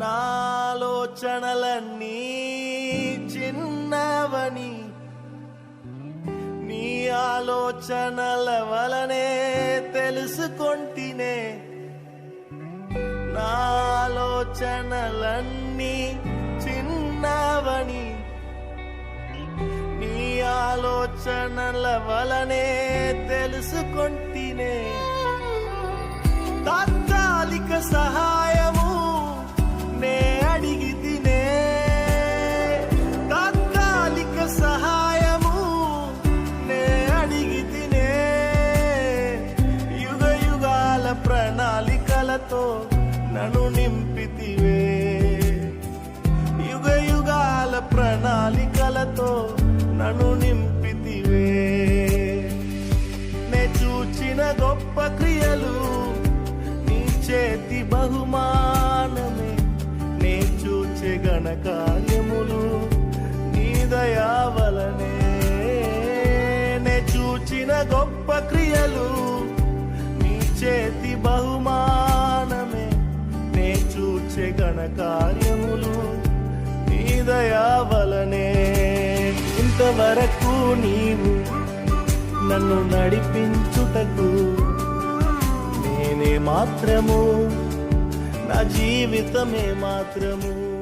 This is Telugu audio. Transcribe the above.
నాలోచనలన్నీ చిన్నవని నీ ఆలోచనల వలనే తెలుసుకొంటినే. నాలోచనలన్నీ చిన్నవని నీ ఆలోచనల వలనే తెలుసుకొంటినే. ప్రణాళికలతో నన్ను నింపితివే. యుగ యుగాల ప్రణాళికలతో నన్ను నింపితివే. నే చూచిన గొప్ప క్రియలు నీ చేతి బహుమానమే. నే చూచే గణకార్యములు నీ దయావలనే నే చూచిన గొప్ప క్రియలు చూచే కార్యములు నీ దయావలనే ఇంతవరకు నీవు నన్ను నడిపించుటకు నేనే మాత్రము నా జీవితమే మాత్రము.